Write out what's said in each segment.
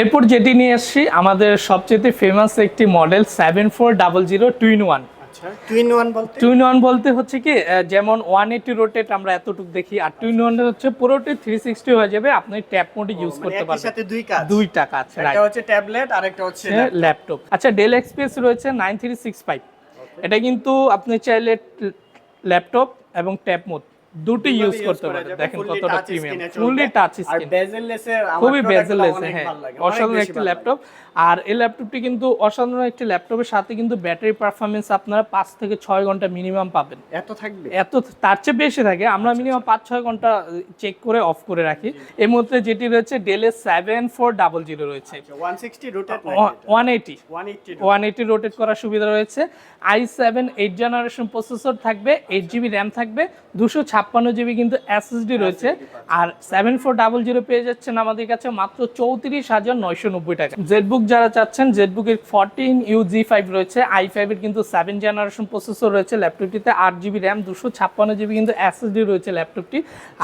এরপর যেটি নিয়ে এসেছি আমাদের সবচেয়ে ফেমাস একটি model seven four double zero twin one twin one বলতে? টুইন ওয়ান বলতে হচ্ছে কি যেমন ওয়ান এইটি রোটেট আমরা এতটুকু দেখি আর টুইন ওয়ান হচ্ছে পুরোটি থ্রি সিক্সটি হয়ে যাবে আপনি ট্যাপ মোডে ইউজ করতে পারবেন। সাথে দুই কাজ। দুইটা কাজ একটা হচ্ছে ট্যাবলেট আর একটা হচ্ছে ল্যাপটপ আচ্ছা ডেল এক্সপিএস রয়েছে নাইন থ্রি সিক্স ফাইভ এটা কিন্তু আপনি চাইলে ল্যাপটপ এবং ট্যাপ মোড দুটি ইউজ করতে করা পারেন দেখেন কতটা প্রিমিয়াম। ফুললি টাচ আর স্ক্রিন বেজেললেস এর আমার খুবই বেজেলেস হ্যাঁ। অসাধারণ একটি ল্যাপটপ আর এই ল্যাপটপটি কিন্তু অসাধারণ একটি ল্যাপটপের সাথে কিন্তু ব্যাটারি পারফরমেন্স আপনারা পাঁচ থেকে ছয় ঘণ্টা মিনিমাম পাবেন। এত থাকবে? এত তার চেয়ে বেশি থাকে। আমরা আচ্ছা, মিনিমাম পাঁচ ছয় ঘণ্টা চেক করে অফ করে রাখি। এর মধ্যে যেটি রয়েছে ডেলের সেভেন ফোর ডাবল জিরো রয়েছে। One sixty rooted one eighty one eighty one eighty rotate করার সুবিধা রয়েছে। I seven eight generation processor থাকবে এইট জিবি র্যাম থাকবে দুশো ছাপ্পান্ন জিবি কিন্তু এসএসডি রয়েছে। আর সেভেন ফোর ডাবল জিরো পেয়ে যাচ্ছেন আমাদের কাছে মাত্র চৌত্রিশ হাজার নয়শো নব্বই টাকা। জেটবুক যারা চাচ্ছেন জেটবুকের ফোরটিন ইউ জি ফাইভ রয়েছে। আই ফাইভের কিন্তু সেভেন জেনারেশন প্রসেসর রয়েছে ল্যাপটপটিতে আট জিবি র্যাম দুশো ছাপ্পান্ন জিবি কিন্তু এসএসডি রয়েছে ল্যাপটপটি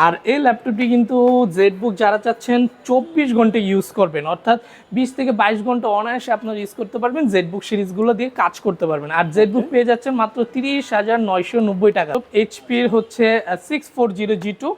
আর এই ল্যাপটপটি কিন্তু জেটবুক যারা চাচ্ছেন চব্বিশ ঘণ্টা ইউজ করবেন। অর্থাৎ বিশ থেকে বাইশ ঘণ্টা অনায়াসে আপনারা ইউজ করতে পারবেন। জেটবুক সিরিজগুলো দিয়ে কাজ করতে পারবেন। আর জেটবুক পেয়ে যাচ্ছেন মাত্র তিরিশ হাজার নয়শো নব্বই টাকা। এইচপির হচ্ছে six four zero G two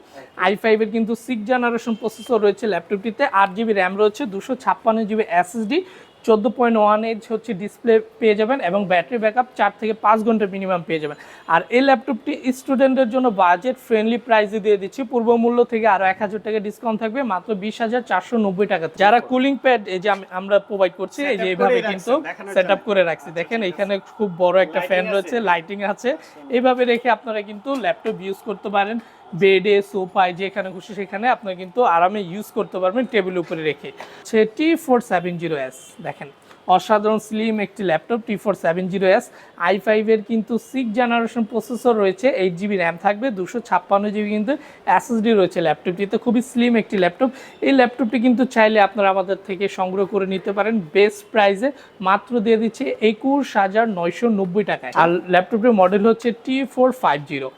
I ফাইভের কিন্তু সিক্স জেনারেশন প্রসেসর রয়েছে ল্যাপটপটিতে আট জিবি র্যাম রয়েছে, দুশো ছাপ্পান্ন জিবি এসএসডি চোদ্দ পয়েন্ট ওয়ান এইচ হচ্ছে ডিসপ্লে পেয়ে যাবেন এবং ব্যাটারি ব্যাকআপ চার থেকে পাঁচ ঘণ্টা মিনিমাম পেয়ে যাবেন। আর এই ল্যাপটপটি স্টুডেন্টের জন্য বাজেট ফ্রেন্ডলি প্রাইসে দিয়ে দিচ্ছি। পূর্ব মূল্য থেকে আরও এক হাজার টাকা ডিসকাউন্ট থাকবে মাত্র বিশ হাজার চারশো নব্বই টাকা যারা কুলিং প্যাড এই যে আমরা প্রোভাইড করছি এই যে এইভাবে কিন্তু সেট জন্য। করে রাখছি। দেখেন এখানে খুব বড় একটা ফ্যান রয়েছে লাইটিং আছে। এইভাবে রেখে আপনারা কিন্তু ল্যাপটপ ইউজ করতে পারেন। বেডে সোফায় যেখানে খুশি সেখানে আপনারা কিন্তু আরামে ইউজ করতে পারবেন টেবিল উপরে রেখে। সেটি ফোর সেভেন জিরো এস দেখেন। অসাধারণ স্লিম একটি laptop T four seven zero S I ফাইভের কিন্তু সিক্স জেনারেশন প্রসেসর রয়েছে এইট জিবি র্যাম থাকবে দুশো ছাপ্পান্ন জিবি কিন্তু এসএসডি রয়েছে ল্যাপটপটিতে খুবই স্লিম একটি ল্যাপটপ এই ল্যাপটপটি কিন্তু চাইলে আপনারা আমাদের থেকে সংগ্রহ করে নিতে পারেন বেস্ট প্রাইসে মাত্র দিয়ে দিচ্ছে একুশ হাজার নয়শো নব্বই টাকায়। আর ল্যাপটপটির মডেল হচ্ছে T four five zero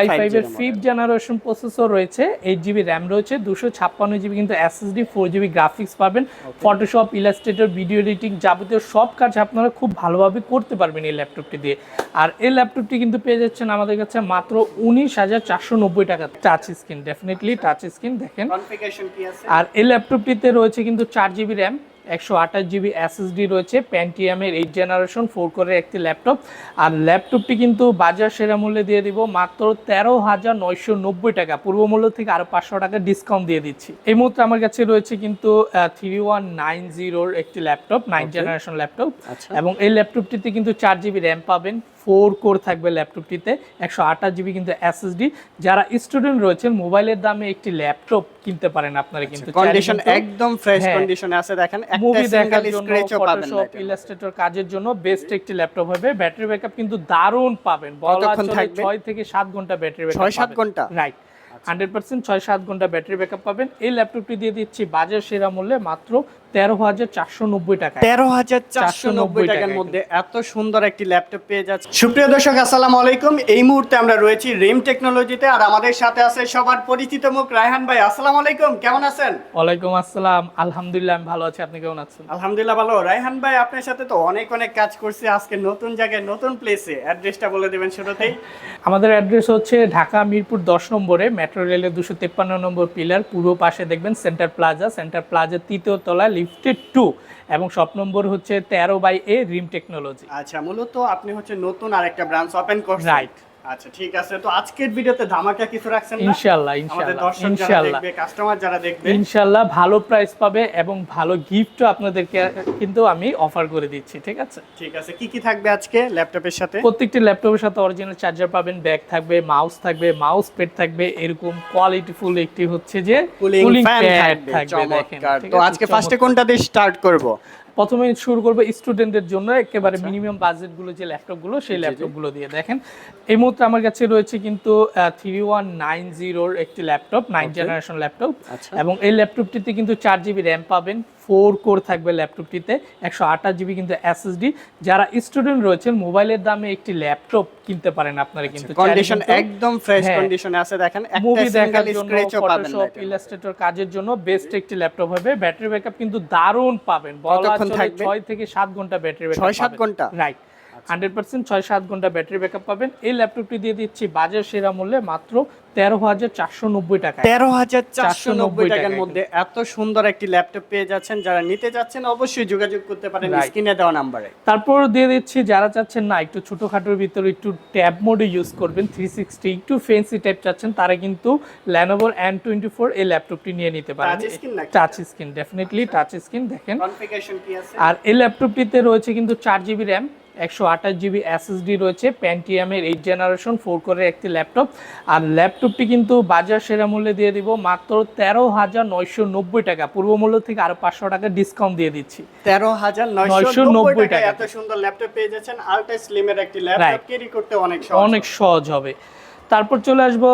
I ফাইভের ফিফথ জেনারেশন প্রসেসর রয়েছে এইট জিবি র্যাম রয়েছে দুশো ছাপ্পান্ন জিবি কিন্তু এসএসডি ফোর জিবি গ্রাফিক্স পাবেন। ফটোশপ ইলাস্ট্রেটর ভিডিও এডিটিং যাবতীয় সব কাজ আপনারা খুব ভালোভাবে করতে পারবেন এই ল্যাপটপটি দিয়ে। আর এই ল্যাপটপটি কিন্তু পেয়ে যাচ্ছেন আমাদের কাছে মাত্র উনিশ হাজার চারশো নব্বই টাকা। Touch screen definitely touch screen দেখেন। আর এই ল্যাপটপটিতে রয়েছে কিন্তু চার জিবি র্যাম একশো আঠাশ জিবি এসএসডি রয়েছে প্যান্টিয়ামের এইট জেনারেশন ফোর করে একটি ল্যাপটপ আর ল্যাপটপটি কিন্তু বাজার সেরা মূল্যে দিয়ে দিব মাত্র তেরো হাজার নয়শো নব্বই টাকা। পূর্ব মূল্য থেকে আরও পাঁচশো টাকা ডিসকাউন্ট দিয়ে দিচ্ছি। এই মুহূর্তে আমার কাছে রয়েছে কিন্তু থ্রি ওয়ান নাইন জিরোর একটি ল্যাপটপ নাইন জেনারেশন ল্যাপটপ। এবং এই ল্যাপটপটিতে কিন্তু চার জিবি র্যাম পাবেন। ফোর কোর থাকবে ল্যাপটপটিতে একশো আঠাশ জিবি কিন্তু এসএসডি যারা স্টুডেন্ট রয়েছেন মোবাইলের দামে একটি ল্যাপটপ কিনতে পারেন আপনারা কিন্তু। চাইলে কন্ডিশন একদম ফ্রেশ হ্যাঁ। কন্ডিশনে আছে দেখেন মুভি দেখার জন্য পাবেন ফটোশপ ইলাস্ট্রেটর কাজের জন্য বেস্ট একটি ল্যাপটপ হবে। ব্যাটারি ব্যাকআপ কিন্তু দারুণ পাবেন। বলা কতক্ষণ চলে থাকবে? ছয় থেকে সাত ঘণ্টা ব্যাটারি ব্যাকআপ ছয় সাত ঘণ্টা? রাইট হান্ড্রেড পার্সেন্ট ছয় সাত ঘণ্টা ব্যাটারি ব্যাকআপ পাবেন। এই ল্যাপটপটি দিয়ে দিচ্ছি বাজার সেরা মূল্যে মাত্র তেরো হাজার চারশো নব্বই টাকা তেরো হাজার চারশো নব্বই 490 টাকার টাকা মধ্যে এত সুন্দর একটি ল্যাপটপ পেয়ে যাচ্ছে। সুপ্রিয় দর্শক আসসালামু আলাইকুম। এই মুহূর্তে আমরা রয়েছি রেম টেকনোলজিতে আর আমাদের সাথে আছে সবার পরিচিত মুখ রায়হান ভাই। আসসালামু আলাইকুম কেমন আছেন? ওয়ালাইকুম আসসালাম। আলহামদুলিল্লাহ আমি ভালো আছি। আপনি কেমন আছেন? আলহামদুলিল্লাহ ভালো। রায়হান ভাই আপনার সাথে তো অনেক অনেক কাজ করছি আজকে নতুন জায়গায় নতুন প্লেসে অ্যাড্রেসটা বলে দেবেন শুরুতেই। আমাদের অ্যাড্রেস হচ্ছে ঢাকা মিরপুর দশ নম্বরে মেট্রো রেলের দুশো তেপ্পান্ন নম্বর পিলার পূর্ব পাশে দেখবেন সেন্টার প্লাজা সেন্টার প্লাজার তৃতীয় তলায় টু এবং সব নম্বর হচ্ছে তেরো বাই এ রিম টেকনোলজি আচ্ছা মূলত আপনি হচ্ছে নতুন আর একটা ব্রাঞ্চ ওপেন করছেন Right. আচ্ছা ঠিক আছে। তো আজকের ভিডিওতে ধামাকা কিছু রাখছেন যারা ইনশাল্লাহ দেখবে কাস্টমার যারা দেখবে। ইনশাল্লাহ ভালো প্রাইস পাবে এবং ভালো গিফটও আপনাদেরকে কিন্তু আমি অফার করে দিচ্ছি ঠিক আছে? ঠিক আছে। কি কি থাকবে আজকে ল্যাপটপের সাথে? প্রত্যেকটি ল্যাপটপের সাথে অরিজিনাল চার্জার পাবেন ব্যাগ থাকবে মাউস থাকবে মাউস প্যাড থাকবে এরকম কোয়ালিটিফুল একটি হচ্ছে যে কুলিং থাকবে থাকবে দেখেন তো আজকে ফার্স্টে কোনটা দিয়ে স্টার্ট করব? প্রথমে শুরু করব স্টুডেন্টদের জন্য একেবারে মিনিমাম বাজেটগুলো যে ল্যাপটপগুলো সেই ল্যাপটপগুলো দিয়ে দেখেন। এই মুহূর্তে আমার কাছে রয়েছে কিন্তু থ্রি ওয়ান নাইন জিরোর একটি ল্যাপটপ নাইন জেনারেশন ল্যাপটপ আচ্ছা। এবং এই ল্যাপটপটিতে কিন্তু চার জিবি র্যাম পাবেন ফোর কোর থাকবে ল্যাপটপটিতে একশো আঠাশ জিবি কিন্তু এসএসডি যারা স্টুডেন্ট রয়েছেন মোবাইলের দামে একটি ল্যাপটপ কিনতে পারেন আপনারা কিন্তু কন্ডিশন একদম ফ্রেশ হ্যাঁ। কন্ডিশনে আছে দেখেন মুভি দেখার জন্য ফটোশপ ইলাস্ট্রেটর কাজের জন্য বেস্ট একটি ল্যাপটপ হবে। ব্যাটারি ব্যাকআপ কিন্তু দারুণ পাবেন বলা থাকবে? ছয় থেকে সাত ঘণ্টা ব্যাটারি ব্যাকআপ ছয় সাত ঘণ্টা? রাইট হান্ড্রেড পার্সেন্ট ছয় সাত ঘণ্টা ব্যাটারি ব্যাকআপ পাবেন। এই ল্যাপটপটি দিয়ে দিচ্ছি বাজার সেরা মূল্যে মাত্র তেরো হাজার চারশো নব্বই টাকা তেরো হাজার চারশো নব্বই টাকার মধ্যে এত সুন্দর একটি ল্যাপটপ পেয়ে যাচ্ছেন। যারা নিতে যাচ্ছেন অবশ্যই যোগাযোগ করতে পারেন স্ক্রিনে দেওয়া নাম্বারে। তারপর দিয়ে দিচ্ছি যারা চাচ্ছেন না একটু ছোটোখাটোর ভিতরে একটু ট্যাব মোডে ইউজ করবেন থ্রি সিক্সটি একটু ফেন্সি টাইপ চাচ্ছেন তারা কিন্তু ল্যানোভোর এন টোয়েন্টি ফোর এই ল্যাপটপটি নিয়ে নিতে পারেন? Touch screen definitely touch screen দেখেন। আর এই ল্যাপটপটিতে রয়েছে কিন্তু চার জিবি র্যাম একশো আঠাশ জিবি এসএসডি রয়েছে প্যান্টিয়ামের এইট জেনারেশন ফোর করে একটি ল্যাপটপ আর ল্যাপটপটি কিন্তু বাজার সেরা মূল্যে দিয়ে দিব মাত্র তেরো হাজার নয়শো নব্বই টাকা। পূর্ব মূল্য থেকে আরও পাঁচশো টাকা ডিসকাউন্ট দিয়ে দিচ্ছি। তেরো হাজার নয়শো নব্বই টাকা। এত সুন্দর ল্যাপটপ পেয়ে যাচ্ছেন। আলটা স্লিমের একটি ল্যাপটপ ক্যারি করতে অনেক সহজ অনেক সহজ হবে। তারপর চলে আসব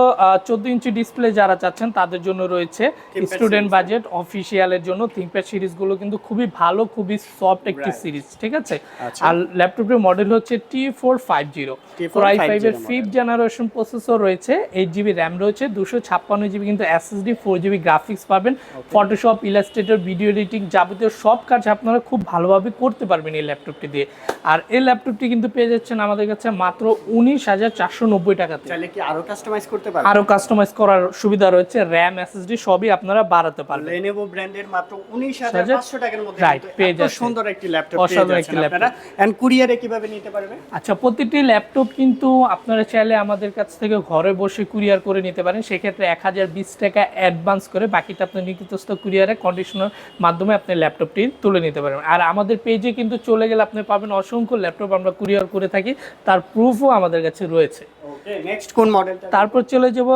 চোদ্দ ইঞ্চি ডিসপ্লে যারা চাচ্ছেন তাদের জন্য রয়েছে স্টুডেন্ট বাজেট অফিসিয়ালের জন্য। থিঙ্কপ্যাড সিরিজগুলো কিন্তু খুবই ভালো খুবই সফট একটি সিরিজ ঠিক আছে? আচ্ছা। আর ল্যাপটপের মডেল হচ্ছে টি ফোর ফাইভ জিরো 5450 ফাইভের model। ফিফথ জেনারেশন প্রসেসর রয়েছে এইট জিবি র্যাম রয়েছে দুশো ছাপ্পান্ন জিবি কিন্তু এসএসডি ফোর জিবি গ্রাফিক্স পাবেন। ফটোশপ ইলাস্ট্রেটর ভিডিও এডিটিং যাবতীয় সব কাজ আপনারা খুব ভালোভাবে করতে পারবেন এই ল্যাপটপটি দিয়ে। আর এই ল্যাপটপটি কিন্তু পেয়ে যাচ্ছেন আমাদের কাছে মাত্র উনিশ হাজার চারশো নব্বই টাকাতে। আরও কাস্টমাইজ করতে পারেন আরও কাস্টমাইজ করার সুবিধা রয়েছে র্যাম এসএসডি সবই আপনারা বাড়াতে পারবেন। লেনোভো ব্র্যান্ডের মাত্র উনিশ হাজার পাঁচশো টাকার মধ্যে পেয়ে এত যাচ্ছেন। সুন্দর একটি ল্যাপটপ পেয়ে যাচ্ছেন আপনারা। এন্ড কুরিয়ারে কীভাবে নিতে পারবে আচ্ছা প্রতিটি ল্যাপটপ কিন্তু আপনারা চাইলে আমাদের কাছ থেকে ঘরে বসে কুরিয়ার করে নিতে পারেন। সেক্ষেত্রে এক হাজার বিশ টাকা অ্যাডভান্স করে বাকিটা আপনার নিকটস্থ কুরিয়ারে কন্ডিশনার মাধ্যমে আপনি ল্যাপটপটি তুলে নিতে পারবেন। আর আমাদের পেজে কিন্তু চলে গেলে আপনি পাবেন অসংখ্য ল্যাপটপ আমরা কুরিয়ার করে থাকি। তার প্রুফও আমাদের কাছে রয়েছে। ওকে নেক্সট কোন মডেলটা তারপর চলে যাব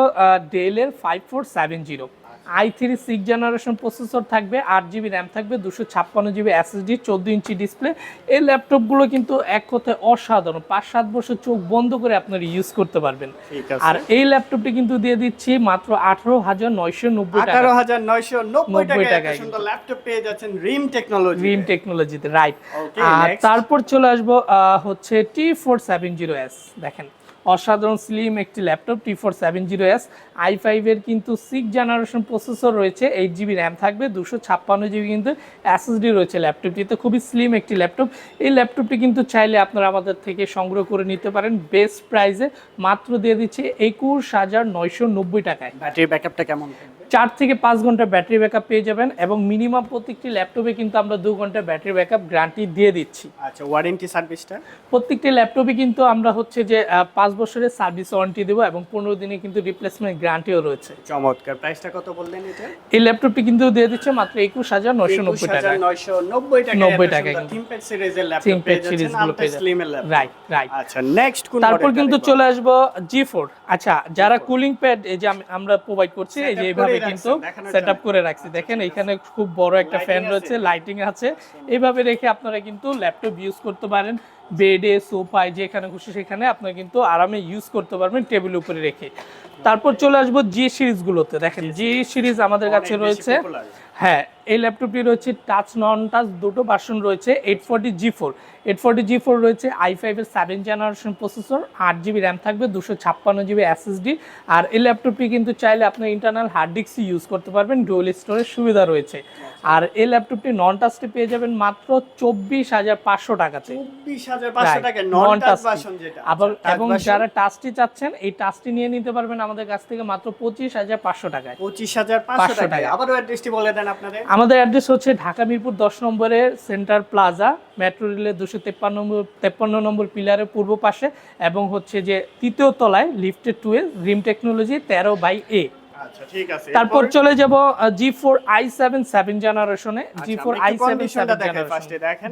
ডেলের five four seven zero I three six generation processor থাকবে আট জিবি র্যাম থাকবে দুশো ছাপ্পান্ন জিবি এসএসডি চোদ্দ ইঞ্চি ডিসপ্লে এই ল্যাপটপগুলো কিন্তু এক কথায় অসাধারণ পাঁচ সাত বছর চোখ বন্ধ করে আপনারা ইউজ করতে পারবেন। আর এই ল্যাপটপটি কিন্তু দিয়ে দিচ্ছি মাত্র আঠারো হাজার নয়শো নব্বই টাকা। আঠারো হাজার নয়শো নব্বই 90 টাকায় ল্যাপটপ পেয়ে যাচ্ছেন রিম টেকনোলজি গ্রিন টেকনোলজিতে রাইট আর তারপর চলে আসব আহ, হচ্ছে T four seven zero S দেখেন। অসাধারণ স্লিম একটি laptop T four seven zero S I ফাইভের কিন্তু সিক্স জেনারেশন প্রসেসর রয়েছে এইট জিবি র্যাম থাকবে, দুশো ছাপ্পান্ন জিবি কিন্তু এসএসডি রয়েছে ল্যাপটপটিতে খুবই স্লিম একটি ল্যাপটপ এই ল্যাপটপটি কিন্তু চাইলে আপনারা আমাদের থেকে সংগ্রহ করে নিতে পারেন বেস্ট প্রাইসে মাত্র দিয়ে দিচ্ছে একুশ হাজার নয়শো নব্বই টাকায় ব্যাটারি ব্যাকআপটা কেমন? চার থেকে পাঁচ ঘণ্টা ব্যাটারি ব্যাকআপ পেয়ে যাবেন এবং মিনিমাম প্রত্যেকটি ল্যাপটপে কিন্তু আমরা দু ঘণ্টা ব্যাটারি ব্যাকআপ গ্যারান্টি দিয়ে দিচ্ছি। আচ্ছা ওয়ারেন্টি সার্ভিসটা? প্রত্যেকটি ল্যাপটপে কিন্তু আমরা হচ্ছে যে পাঁচ বছরের সার্ভিস ওয়ারেন্টি দেবো এবং পনেরো দিনে কিন্তু রিপ্লেসমেন্ট গ্যারান্টিও রয়েছে। চমৎকার। প্রাইসটা কত বললেন এটা? এই ল্যাপটপটি কিন্তু দিয়ে দিচ্ছে মাত্র একুশ হাজার নয়শো নব্বই টাকা 990 টাকা 90 টাকায় থিমপ্যাড সিরিজের ল্যাপটপ পেয়ে যাচ্ছেন সিরিজগুলো আলট্রা পেয়ে যাচ্ছেন। স্লিমের ল্যাপটপ। রাইট রাইট আচ্ছা নেক্সট কোন তারপর কিন্তু চলে আসব জি ফোর আচ্ছা যারা কুলিং প্যাড এই যে আমরা প্রোভাইড করছি এই যে Setup এইভাবে কিন্তু সেট আপ করে রাখছি। দেখেন এখানে খুব বড় একটা ফ্যান রয়েছে লাইটিং আছে। এইভাবে রেখে আপনারা কিন্তু ল্যাপটপ ইউজ করতে পারেন। বেডে সোফায় যেখানে খুশি সেখানে আপনারা কিন্তু আরামে ইউজ করতে পারবেন টেবিল উপরে রেখে। তারপর চলে আসব জি সিরিজগুলোতে দেখেন জি সিরিজ আমাদের কাছে রয়েছে। হ্যাঁ এই ল্যাপটপটি রয়েছে টাচ নন টাচ দুটো ভার্সন রয়েছে eight forty G four eight forty G four রয়েছে আই ফাইভের সেভেন জেনারেশন প্রসেসর আট জিবি র্যাম থাকবে, দুশো ছাপ্পান্ন জিবি এসএসডি আর এই ল্যাপটপটি কিন্তু চাইলে আপনি ইন্টারনাল হার্ড ডিস্ক ইউজ করতে পারবেন ডুয়েল স্টোরের সুবিধা রয়েছে। আর এই ল্যাপটপটি নন টাচটি পেয়ে যাবেন মাত্র চব্বিশ হাজার পাঁচশো টাকাতে। 24500 টাকা নন টাচ আবার এবং যারা টাচটি চাচ্ছেন এই টাচটি নিয়ে নিতে পারবেন আমাদের কাছ থেকে মাত্র পঁচিশ হাজার পাঁচশো টাকায়। 25500 500 টাকা টাকা। আবারও অ্যাড্রেসটি বলে দেন আপনাদের। আমাদের অ্যাড্রেস হচ্ছে ঢাকা মিরপুর দশ নম্বরের সেন্টার প্লাজা মেট্রো রেলের দুশো তেপ্পান্ন নম্বর তেপ্পান্ন নম্বর পিলারের পূর্ব পাশে এবং হচ্ছে যে তৃতীয় তলায় lifted two A Rim Technology তেরো বাই এ তারপর চলে যাব G four I seven seven জেনারেশনে জি আচ্ছা, ফোর আই সেভেন সেভেন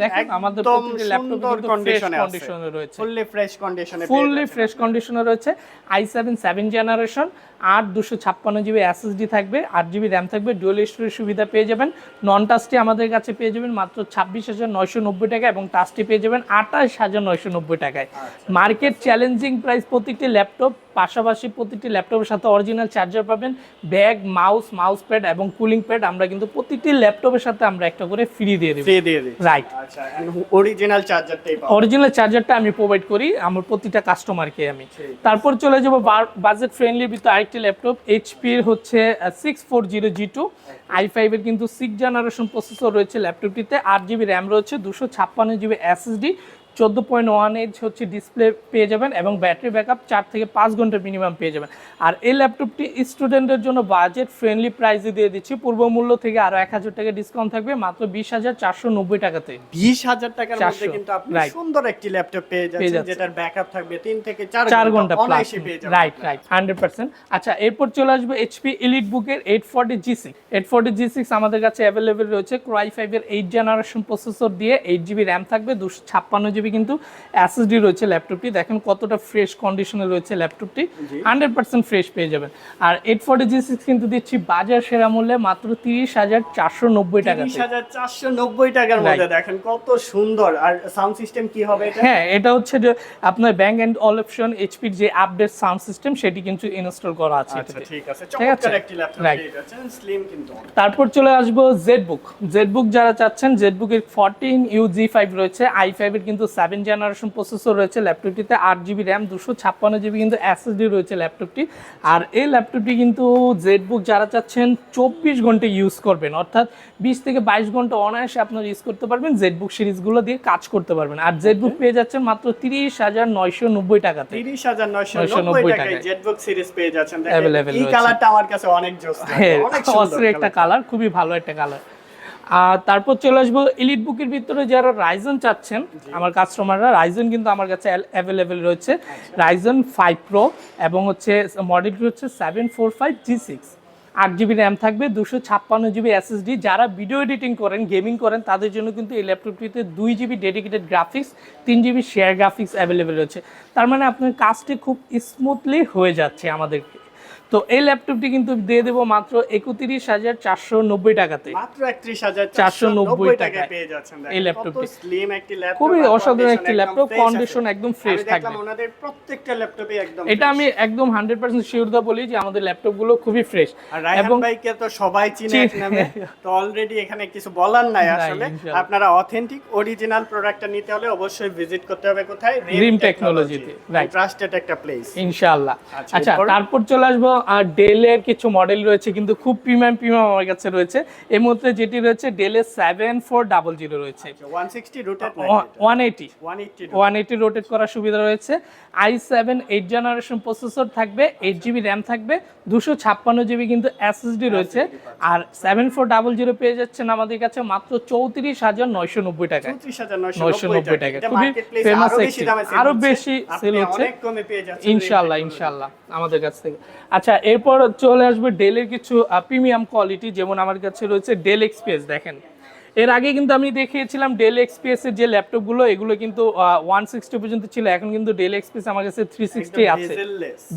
দেখেন, আমাদের প্রতিটি ল্যাপটপ। কন্ডিশনে রয়েছে। ফুললি ফ্রেশ কন্ডিশনে ফুললি ফ্রেশ কন্ডিশনে রয়েছে। আই সেভেন সেভেন জেনারেশন আট দুশো ছাপ্পান্ন জিবি এসএসডি থাকবে আট জিবি র্যাম থাকবে ডুয়েল স্টোরেজ সুবিধা পেয়ে যাবেন। নন টাচটি আমাদের কাছে পেয়ে যাবেন মাত্র ছাব্বিশ হাজার নয়শো নব্বই টাকা এবং টাচটি পেয়ে যাবেন আঠাশ হাজার নয়শো নব্বই টাকায়। মার্কেট চ্যালেঞ্জিং প্রাইস প্রতিটি ল্যাপটপ পাশাপাশি প্রতিটি ল্যাপটপের সাথে অরিজিনাল চার্জার পাবেন। ব্যাগ মাউস মাউস প্যাড এবং কুলিং প্যাড আমরা কিন্তু প্রতিটি ল্যাপটপের সাথে আমরা একটা করে ফ্রি দিয়ে দেবো। ফ্রি দিয়ে দিই রাইট আচ্ছা অরিজিনাল চার্জারটাই অরিজিনাল চার্জারটা আমি প্রোভাইড করি আমার প্রতিটা কাস্টমারকে আমি। তারপর চলে যাব বাজেট ফ্রেন্ডলি ভিতরে আরেকটি ল্যাপটপ এইচপির হচ্ছে six four zero G two I ফাইভের কিন্তু সিক্স জেনারেশন প্রসেসর রয়েছে ল্যাপটপটিতে আট জিবি র্যাম রয়েছে দুশো ছাপ্পান্ন জিবি এসএসডি চোদ্দ পয়েন্ট ওয়ান এইচ হচ্ছে ডিসপ্লে পেয়ে যাবেন এবং ব্যাটারি ব্যাকআপ চার থেকে পাঁচ ঘণ্টা মিনিমাম পেয়ে যাবেন। আর এই ল্যাপটপটি স্টুডেন্টের জন্য বাজেট ফ্রেন্ডলি প্রাইসে দিয়ে দিচ্ছি। পূর্ব মূল্য থেকে আরও এক হাজার টাকা ডিসকাউন্ট থাকবে মাত্র বিশ হাজার চারশো নব্বই টাকাতে। বিশ হাজার টাকার মধ্যে কিন্তু আপনি সুন্দর একটি ল্যাপটপ পেয়ে যাচ্ছেন যাচ্ছেন। যেটার ব্যাকআপ থাকবে তিন থেকে চার চার ঘণ্টা। Plus right right hundred percent আচ্ছা এরপর চলে আসবে এইচপি এলিট বুকের eight forty G six eight forty G six আমাদের কাছে অ্যাভেলেবেল রয়েছে। ক্রাই ফাইভের এইট জেনারেশন প্রসেসর দিয়ে এইট জিবি র্যাম থাকবে দুশো ছাপ্পান্ন জিবি কিন্তু এসএসডি রয়েছে ল্যাপটপটি। দেখেন কতটা ফ্রেশ কন্ডিশনে রয়েছে ল্যাপটপটি। হান্ড্রেড পার্সেন্ট ফ্রেশ পেয়ে যাবেন। আর এইট ফর্টি জি সিক্স কিন্তু দিচ্ছি বাজার সেরা মূল্যে মাত্র তিরিশ হাজার চারশো নব্বই টাকা তিরিশ হাজার চারশো নব্বই টাকার মধ্যে দেখেন কত সুন্দর। আর সাউন্ড সিস্টেম কি হবে হ্যাঁ এটা হচ্ছে যে আপনার ব্যাঙ্ক অ্যান্ড অল অপশন এইচপির যে আপডেট সাউন্ড সিস্টেম সেটি কিন্তু ইনস্টল করা আছে আচ্ছা ঠিক আছে। ঠিক আছে? চমৎকার একটি ল্যাপটপ Right. পেয়ে যাচ্ছেন স্লিম কিন্তু তারপর চলে আসব জেডবুক জেডবুক যারা চাচ্ছেন জেড জেডবুকের ফোরটিন ইউ জি ফাইভ রয়েছে। আই ফাইভের কিন্তু সেভেন জেনারেশন প্রসেসর রয়েছে ল্যাপটপটিতে আট জিবি র্যাম দুশো ছাপ্পান্ন জিবি কিন্তু এসএসডি রয়েছে ল্যাপটপটি আর এই ল্যাপটপটি কিন্তু জেডবুক যারা চাচ্ছেন চব্বিশ ঘণ্টা ইউজ করবেন অর্থাৎ বিশ থেকে বাইশ ঘণ্টা অনায়াসে আপনারা ইউজ করতে পারবেন জেডবুক সিরিজগুলো দিয়ে কাজ করতে পারবেন। আর জেডবুক পেয়ে যাচ্ছেন মাত্র তিরিশ হাজার নয়শো নব্বই টাকাতে। তিরিশ হাজার নয়শো 990 নব্বই টাকায় টাকায়। জেটবুক সিরিজ পেয়ে যাচ্ছেন। এই কালারটা আমার কাছে অনেক জোস হ্যাঁ অনেক সুন্দর একটা কালার খুবই ভালো একটা কালার আর তারপর চলে আসব এলিট বুকের ভিতরে যারা রাইজন চাচ্ছেন আমার কাস্টমাররা রাইজন কিন্তু আমার কাছে অ্যাভেলেবেল রয়েছে। রাইজন ফাইভ প্রো এবং হচ্ছে মডেলটি হচ্ছে seven four five G six আট জিবি র্যাম থাকবে দুশো ছাপ্পান্ন জিবি এসএসডি যারা ভিডিও এডিটিং করেন গেমিং করেন তাদের জন্য কিন্তু এই ল্যাপটপটিতে দুই জিবি ডেডিকেটেড গ্রাফিক্স তিন জিবি শেয়ার গ্রাফিক্স অ্যাভেলেবেল রয়েছে। তার মানে আপনার কাজটি খুব স্মুথলি হয়ে যাচ্ছে আমাদেরকে তো এই ল্যাপটপটি কিন্তু দিয়ে দেবো মাত্র একত্রিশ হাজার চারশো নব্বই টাকাতে। মাত্র একত্রিশ হাজার 490 টাকায় টাকায় পেয়ে যাচ্ছেন এই ল্যাপটপটি। স্লিম একটি ল্যাপটপ খুবই অসাধারণ একটি ল্যাপটপ কন্ডিশন একদম ফ্রেশ থাকবে। ওনাদের প্রত্যেকটা ল্যাপটপে একদম এটা আমি একদম হান্ড্রেড পার্সেন্ট শিওরদা বলি যে আমাদের ল্যাপটপগুলো খুবই ফ্রেশ এবং ভাইকে তো সবাই চিনে নামে তো অলরেডি এখানে কিছু বলার নাই আসলে। আপনারা অথেন্টিক অরিজিনাল প্রোডাক্টটা নিতে হলে অবশ্যই ভিজিট করতে হবে কোথায়? Rim Technology তে, right. ট্রাস্টেড একটা প্লেস ইনশাআল্লাহ আচ্ছা, আচ্ছা তারপর চলে আসব আর ডেলের কিছু মডেল রয়েছে কিন্তু খুব প্রিমিয়াম প্রিমিয়াম আমার কাছে রয়েছে। এর মধ্যে যেটি রয়েছে ডেলের সেভেন ফোর ডাবল জিরো রয়েছে। One eighty one eighty rotate করার সুবিধা রয়েছে। I seven eight generation processor থাকবে এইট জিবি র্যাম থাকবে দুশো ছাপ্পান্ন জিবি কিন্তু এসএসডি রয়েছে। আর সেভেন ফোর ডাবল জিরো পেয়ে যাচ্ছেন আমাদের কাছে মাত্র চৌত্রিশ হাজার নয়শো নব্বই হাজার নয়শো নব্বই টাকা। টাকা খুবই একটি। আরও বেশি সেল হচ্ছে। ইনশাল্লাহ ইনশাল্লাহ আমাদের কাছ থেকে। আচ্ছা এরপর চলে আসবে ডেলের কিছু প্রিমিয়াম কোয়ালিটি যেমন আমার কাছে রয়েছে ডেল এক্সপিএস দেখেন। এর আগে কিন্তু আমি দেখিয়েছিলাম ডেল এক্সপিএস এর যে ল্যাপটপগুলো এগুলো কিন্তু ওয়ান সিক্সটি পর্যন্ত ছিল এখন কিন্তু ডেল এক্সপিএস আমার কাছে থ্রি সিক্সটি আছে।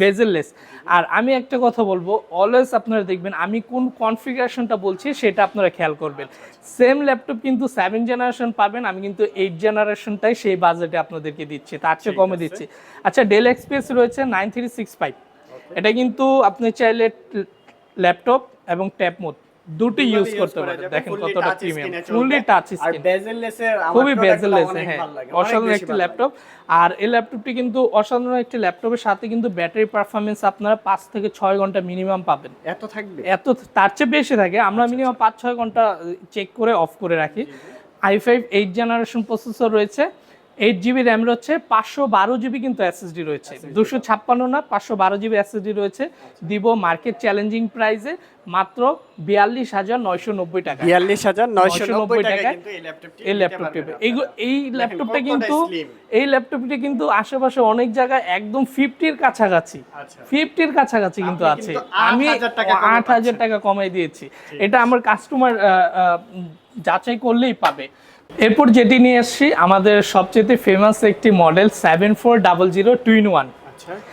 বেজেললেস আর আমি একটা কথা বলব অলওয়েজ আপনারা দেখবেন আমি কোন কনফিগারেশনটা বলছি সেটা আপনারা খেয়াল করবেন। সেম ল্যাপটপ কিন্তু সেভেন জেনারেশন পাবেন আমি কিন্তু এইট জেনারেশনটাই সেই বাজেটে আপনাদেরকে দিচ্ছি তার চেয়ে কমে দিচ্ছি। আচ্ছা ডেল এক্সপিএস রয়েছে নাইন থ্রি সিক্স ফাইভ এটা কিন্তু আপনি চাইলে ল্যাপটপ এবং ট্যাব মোড দুটি ইউজ করতে পারেন। দেখেন কতটা প্রিমিয়াম ফুললি টাচ আর স্ক্রিন খুবই বেজেললেস হ্যাঁ। অসাধারণ একটি ল্যাপটপ আর এই ল্যাপটপটি কিন্তু অসাধারণ একটি ল্যাপটপের সাথে কিন্তু ব্যাটারি পারফরমেন্স আপনারা পাঁচ থেকে ছয় ঘণ্টা মিনিমাম পাবেন। এত থাকবে? এত তার চেয়ে বেশি থাকে। আমরা মিনিমাম পাঁচ ছয় ঘণ্টা চেক করে অফ করে রাখি। I five eight generation processor রয়েছে। এইট জিবি র্যাম রয়েছে পাঁচশো বারো জিবি কিন্তু এসএসডি রয়েছে। দুশো ছাপ্পান্ন না পাঁচশো বারো জিবি এসএসডি রয়েছে। দিব মার্কেট চ্যালেঞ্জিং প্রাইসে মাত্র বিয়াল্লিশ হাজার নয়শো নব্বই টাকা বিয়াল্লিশ হাজার নয়শো নব্বই টাকা এই ল্যাপটপটি এই ল্যাপটপটি কিন্তু এই ল্যাপটপটি কিন্তু আশেপাশে অনেক জায়গায় একদম ফিফটির কাছাকাছি। আচ্ছা। ফিফটির কাছাকাছি কিন্তু আছে। আমি 8,000 টাকা কমে আট হাজার টাকা কমাই দিয়েছি। এটা আমার কাস্টমার যাচাই করলেই পাবে। এরপর যেটি নিয়ে এসেছি আমাদের সবচেয়ে ফেমাস একটি model seven four double zero twin one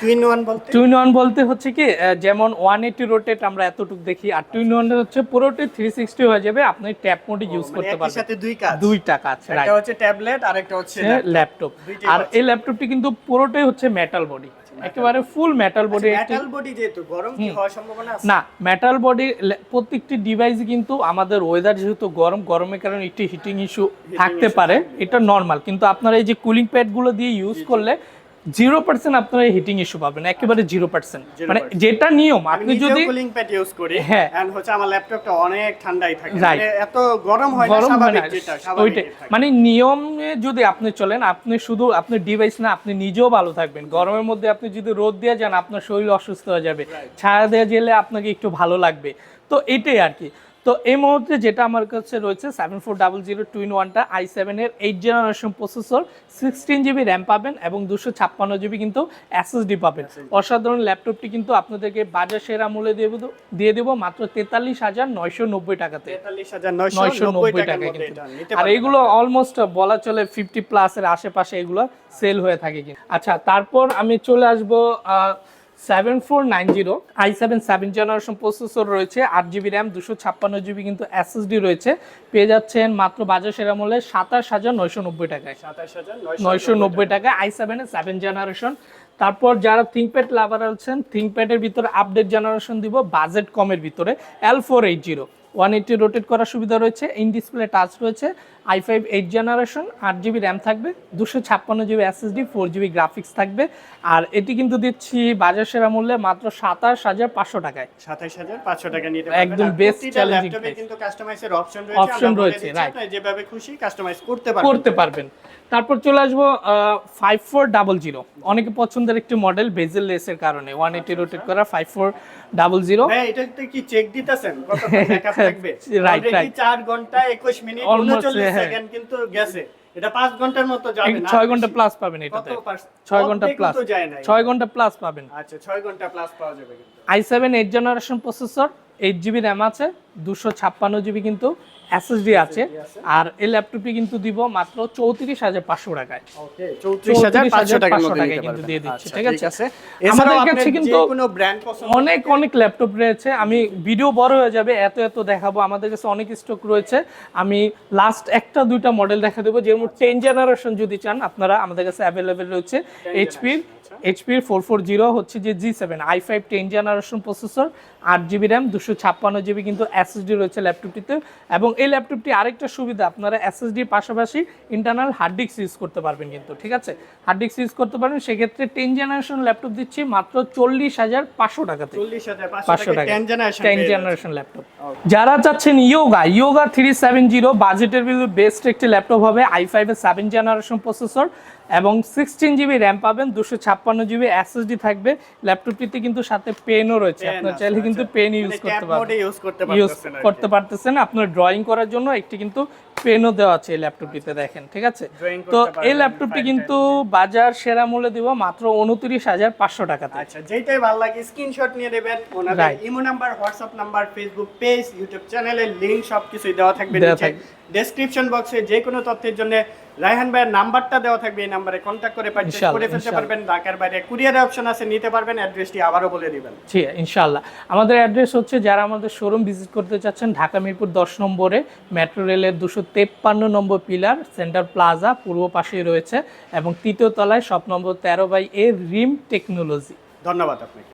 twin one বলতে? টুইন ওয়ান বলতে হচ্ছে কি যেমন ওয়ান এইটি রোটেট আমরা এতটুকু দেখি আর টুইন ওয়ান হচ্ছে পুরোটি থ্রি সিক্সটি হয়ে যাবে আপনি ট্যাপ মোডে ইউজ মানে করতে একই পারবেন। সাথে দুই কাজ। দুইটা কাজ একটা হচ্ছে ট্যাবলেট আর একটা হচ্ছে ল্যাপটপ আর এই ল্যাপটপটি কিন্তু পুরোটাই হচ্ছে মেটাল বডি একেবারে full metal body metal body যেহেতু গরম কি হওয়ার সম্ভাবনা আছে? না মেটাল বডি প্রত্যেকটি ডিভাইস কিন্তু আমাদের ওয়েদার যেহেতু গরম গরমের কারণে একটি হিটিং ইস্যু থাকতে পারে এটা নর্মাল কিন্তু আপনারা এই যে কুলিং প্যাডগুলো দিয়ে ইউজ করলে জিরো পার্সেন্ট আপনারা হিটিং ইস্যু পাবেন একেবারে জিরো পার্সেন্ট মানে যেটা নিয়ম আপনি যদি কুলিং প্যাড ইউজ করি হ্যাঁ। এন্ড হচ্ছে আমার ল্যাপটপটা অনেক ঠান্ডাই থাকে। মানে এত গরম হয় না গরম স্বাভাবিক না। যেটা স্বাভাবিক ওইটাই মানে নিয়মে যদি আপনি চলেন আপনি শুধু আপনি ডিভাইস না আপনি নিজেও ভালো থাকবেন। গরমের মধ্যে আপনি যদি রোদ দিয়ে যান আপনার শরীর অসুস্থ হয়ে যাবে। ছায়া দেওয়া গেলে আপনাকে একটু ভালো লাগবে। তো এটাই আর কি। তো এই মুহূর্তে যেটা আমার কাছে রয়েছে seven four double zero two in ওয়ানটা আই সেভেনের eight generation processor sixteen GB RAM পাবেন এবং দুশো ছাপ্পান্ন জিবি কিন্তু এসএসডি পাবেন। অসাধারণ ল্যাপটপটি কিন্তু আপনাদেরকে বাজার সেরা মূল্যে দিয়ে দেবো মাত্র তেতাল্লিশ হাজার নয়শো নব্বই টাকাতে। নয়শো নব্বই টাকা কিন্তু। আর এগুলো অলমোস্ট বলা চলে ফিফটি প্লাসের আশেপাশে এগুলো সেল হয়ে থাকে কিন্তু। আচ্ছা তারপর আমি চলে আসব seven four nine zero I seven seven generation processor রয়েছে আট জিবি র্যাম দুশো ছাপ্পান্ন জিবি কিন্তু এসএসডি রয়েছে পেয়ে যাচ্ছেন মাত্র বাজার সেরা মূল্যে সাতাশ হাজার নয়শো নব্বই টাকায় সাতাশ হাজার নয়শো নব্বই টাকা আই সেভেনের সেভেন জেনারেশন তারপর যারা থিঙ্কপ্যাড লাভার আছেন থিঙ্কপ্যাডের ভিতরে আপডেট জেনারেশন দিব বাজেট কমের ভিতরে L four eight zero one eighty rotate করার সুবিধা রয়েছে ইন ডিসপ্লে টাচ রয়েছে আই ফাইভ এইট জেনারেশন আট জিবি র্যাম থাকবে দুশো ছাপ্পান্ন GB SSD four GB graphics থাকবে আর এটি কিন্তু দিচ্ছি বাজার সেরা মূল্যে মাত্র সাতাশ হাজার পাঁচশো টাকায়। সাতাশ হাজার পাঁচশো টাকা নিতে একদম প্রতিটা ল্যাপটপে কিন্তু কাস্টমাইজের অপশন রয়েছে বলে রয়েছে. আপনারা যেভাবে খুশি কাস্টমাইজ করতে পারবেন। করতে পারবেন। তারপর চলে আসব ফাইভ ফোর ডাবল জিরো অনেকে পছন্দের একটি মডেল বেজেল লেসের কারণে। ওয়ান এইটি রোটেট করা ফাইভ ফোর ডাবল জিরো এটাতে কি চেক দিতেছেন? Already right. চার ঘণ্টা একুশ মিনিট। সেকেন্ড কিন্তু গেছে। এটা 5 ঘণ্টার মতো যাবে না ছয় ঘণ্টা প্লাস পাবেন এটাতে। কত পার্স- ছয় ঘণ্টা প্লাস তো যায় নাই। ছয় ঘণ্টা প্লাস পাবেন। আচ্ছা 6 ঘণ্টা প্লাস পাওয়া যাবে কিন্তু। I seven eight generation processor eight GB RAM আছে দুশো ছাপ্পান্ন জিবি কিন্তু এসএসডি আছে আর এই ল্যাপটপটি কিন্তু দিব মাত্র চৌত্রিশ হাজার পাঁচশো টাকায়। ওকে চৌত্রিশ হাজার পাঁচশো টাকার মধ্যে কিন্তু দিয়ে দিচ্ছি, আচ্ছা, ঠিক আছে? আমাদের কাছে কিন্তু কোনো ব্র্যান্ড পছন্দ অনেক অনেক ল্যাপটপ রয়েছে। আমি ভিডিও বড় হয়ে যাবে এত এত দেখাবো। আমাদের কাছে অনেক স্টক রয়েছে। আমি লাস্ট একটা দুইটা মডেল দেখা দেবো। যেমন টেন জেনারেশন যদি চান আপনারা আমাদের কাছে অ্যাভেলেবেল রয়েছে। এইচপির এইচপির ফোর ফোর জিরো হচ্ছে যে G seven I five ten generation processor আট জিবি র্যাম দুশো ছাপ্পান্ন জিবি কিন্তু এসএসডি রয়েছে ল্যাপটপটিতে এবং এই ল্যাপটপটি আরেকটা সুবিধা আপনারা এসএসডির পাশাপাশি ইন্টারনাল হার্ড ডিস্ক ইউজ করতে পারবেন কিন্তু ঠিক আছে? হার্ড ডিস্ক ইউজ করতে পারবেন সেক্ষেত্রে টেন জেনারেশন ল্যাপটপ দিচ্ছি মাত্র চল্লিশ হাজার পাঁচশো টাকাতে পাঁচশো টাকা টেন জেনারেশন ল্যাপটপ যারা চাচ্ছেন Yoga Yoga three seven zero বাজেটের বেস্ট একটি ল্যাপটপ হবে আই ফাইভের সেভেন জেনারেশন প্রসেসর এবং সিক্সটিন জিবি র্যাম পাবেন দুশো ছাপ্পান্ন জিবি এসএসডি থাকবে। ল্যাপটপটিতে কিন্তু সাথে পেনও রয়েছে। আপনার চাইলে কিন্তু পেন ইউজ করতে পারবেন। ইউজ করতে ইউজ আর কি। করতে পারতেছেন। আপনার ড্রয়িং করার জন্য একটি কিন্তু পেনও দেওয়া আছে এই ল্যাপটপটিতে দেখেন ঠিক আছে? তো এই ল্যাপটপটি কিন্তু বাজার সেরা মূল্যে দিব মাত্র উনত্রিশ হাজার পাঁচশো টাকাতে। আচ্ছা যেটাই ভালো লাগে স্ক্রিনশট নিয়ে নেবেন ওনাদের imo number WhatsApp number Facebook page YouTube চ্যানেলের লিংক সবকিছুই দেওয়া থাকবে দেওয়া নিচে। থাকবে। ডেসক্রিপশন বক্সে যে কোনো তথ্যের জন্য রায়হান ভাইয়ের নাম্বারটা দেওয়া থাকবে এই নাম্বারে কন্ট্যাক্ট করে পারচেজ করে ফেলতে পারবেন। ঢাকার বাইরে কুরিয়ার অপশন আছে নিতে পারবেন অ্যাড্রেসটি আবারও বলে দিবেন। জি ইনশাল্লাহ। আমাদের অ্যাড্রেস হচ্ছে যারা আমাদের শোরুম ভিজিট করতে চাচ্ছেন ঢাকা মিরপুর দশ নম্বরে মেট্রো রেলের দুশো তেপ্পান্ন নম্বর পিলার, সেন্টার প্লাজা পূর্ব পাশেই রয়েছে এবং তৃতীয় তলায় শপ নম্বর তেরো বাই এ রিম টেকনোলজি। ধন্যবাদ আপনাকে।